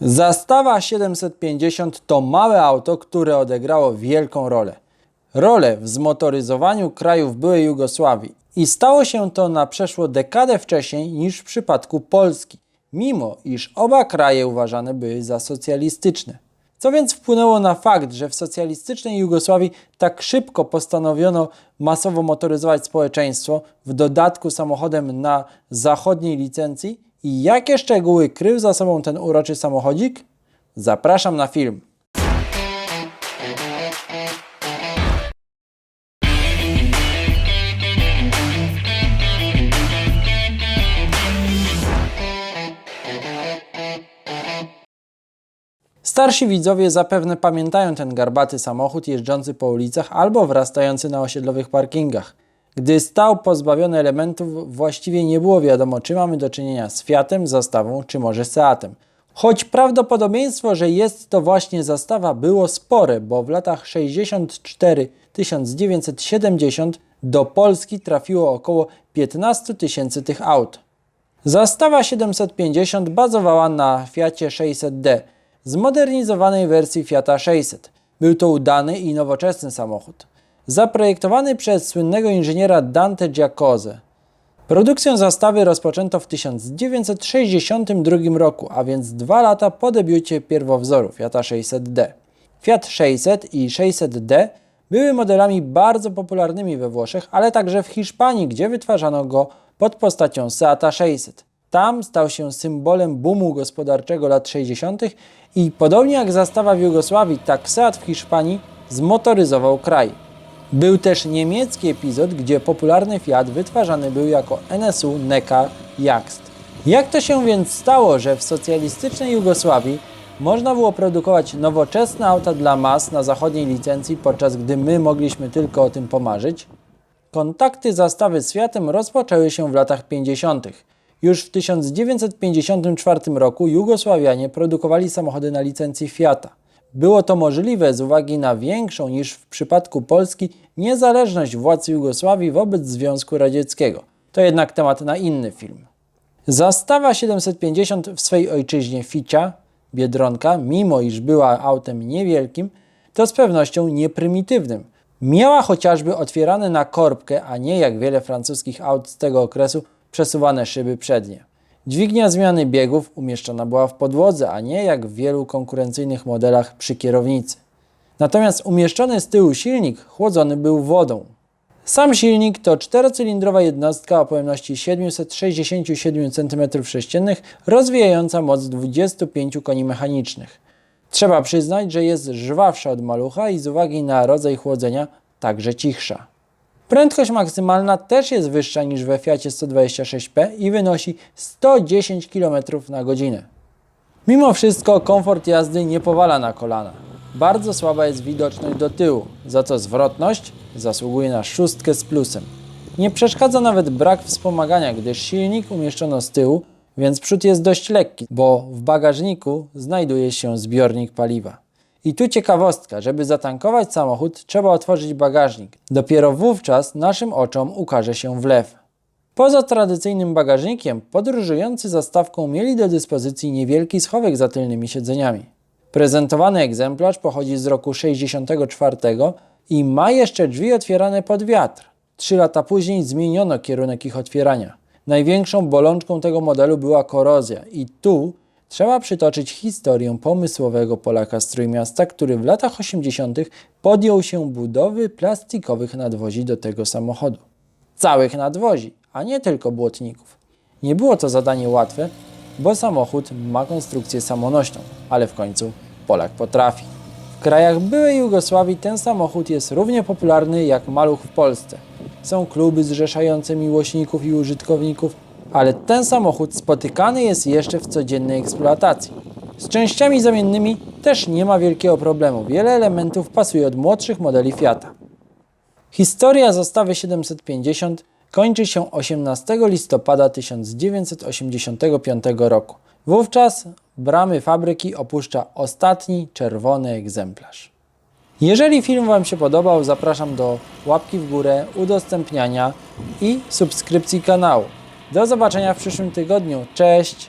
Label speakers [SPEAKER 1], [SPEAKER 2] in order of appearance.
[SPEAKER 1] Zastawa 750 to małe auto, które odegrało wielką rolę. Rolę w zmotoryzowaniu krajów byłej Jugosławii i stało się to na przeszło dekadę wcześniej niż w przypadku Polski, mimo iż oba kraje uważane były za socjalistyczne. Co więc wpłynęło na fakt, że w socjalistycznej Jugosławii tak szybko postanowiono masowo motoryzować społeczeństwo, w dodatku samochodem na zachodniej licencji? I jakie szczegóły krył za sobą ten uroczy samochodzik? Zapraszam na film. Starsi widzowie zapewne pamiętają ten garbaty samochód jeżdżący po ulicach albo wrastający na osiedlowych parkingach. Gdy stał pozbawiony elementów, właściwie nie było wiadomo, czy mamy do czynienia z Fiatem, zastawą, czy może Seatem. Choć prawdopodobieństwo, że jest to właśnie zastawa było spore, bo w latach 64-1970 do Polski trafiło około 15 tysięcy tych aut. Zastawa 750 bazowała na Fiacie 600D, zmodernizowanej wersji Fiata 600. Był to udany i nowoczesny samochód. Zaprojektowany przez słynnego inżyniera Dante Giacozze. Produkcję zastawy rozpoczęto w 1962 roku, a więc dwa lata po debiucie pierwowzoru Fiata 600D. Fiat 600 i 600D były modelami bardzo popularnymi we Włoszech, ale także w Hiszpanii, gdzie wytwarzano go pod postacią Seata 600. Tam stał się symbolem boomu gospodarczego lat 60. i podobnie jak zastawa w Jugosławii, tak Seat w Hiszpanii zmotoryzował kraj. Był też niemiecki epizod, gdzie popularny Fiat wytwarzany był jako NSU Neka Jaxt. Jak to się więc stało, że w socjalistycznej Jugosławii można było produkować nowoczesne auta dla mas na zachodniej licencji, podczas gdy my mogliśmy tylko o tym pomarzyć? Kontakty zastawy z Fiatem rozpoczęły się w latach 50. Już w 1954 roku Jugosławianie produkowali samochody na licencji Fiata. Było to możliwe z uwagi na większą niż w przypadku Polski niezależność władz Jugosławii wobec Związku Radzieckiego. To jednak temat na inny film. Zastawa 750 w swej ojczyźnie Ficia, Biedronka, mimo iż była autem niewielkim, to z pewnością nieprymitywnym. Miała chociażby otwierane na korbkę, a nie jak wiele francuskich aut z tego okresu przesuwane szyby przednie. Dźwignia zmiany biegów umieszczona była w podłodze, a nie jak w wielu konkurencyjnych modelach przy kierownicy. Natomiast umieszczony z tyłu silnik chłodzony był wodą. Sam silnik to czterocylindrowa jednostka o pojemności 767 cm3, rozwijająca moc 25 koni mechanicznych. Trzeba przyznać, że jest żwawsza od malucha i z uwagi na rodzaj chłodzenia także cichsza. Prędkość maksymalna też jest wyższa niż we Fiacie 126P i wynosi 110 km na godzinę. Mimo wszystko komfort jazdy nie powala na kolana. Bardzo słaba jest widoczność do tyłu, za co zwrotność zasługuje na szóstkę z plusem. Nie przeszkadza nawet brak wspomagania, gdyż silnik umieszczono z tyłu, więc przód jest dość lekki, bo w bagażniku znajduje się zbiornik paliwa. I tu ciekawostka, żeby zatankować samochód, trzeba otworzyć bagażnik. Dopiero wówczas naszym oczom ukaże się wlew. Poza tradycyjnym bagażnikiem, podróżujący zastawką mieli do dyspozycji niewielki schowek za tylnymi siedzeniami. Prezentowany egzemplarz pochodzi z roku 64 i ma jeszcze drzwi otwierane pod wiatr. Trzy lata później zmieniono kierunek ich otwierania. Największą bolączką tego modelu była korozja i tu trzeba przytoczyć historię pomysłowego Polaka z Trójmiasta, który w latach 80. podjął się budowy plastikowych nadwozi do tego samochodu. Całych nadwozi, a nie tylko błotników. Nie było to zadanie łatwe, bo samochód ma konstrukcję samonośną, ale w końcu Polak potrafi. W krajach byłej Jugosławii ten samochód jest równie popularny jak maluch w Polsce. Są kluby zrzeszające miłośników i użytkowników, ale ten samochód spotykany jest jeszcze w codziennej eksploatacji. Z częściami zamiennymi też nie ma wielkiego problemu. Wiele elementów pasuje od młodszych modeli Fiata. Historia zastawy 750 kończy się 18 listopada 1985 roku. Wówczas bramy fabryki opuszcza ostatni czerwony egzemplarz. Jeżeli film Wam się podobał, zapraszam do łapki w górę, udostępniania i subskrypcji kanału. Do zobaczenia w przyszłym tygodniu. Cześć!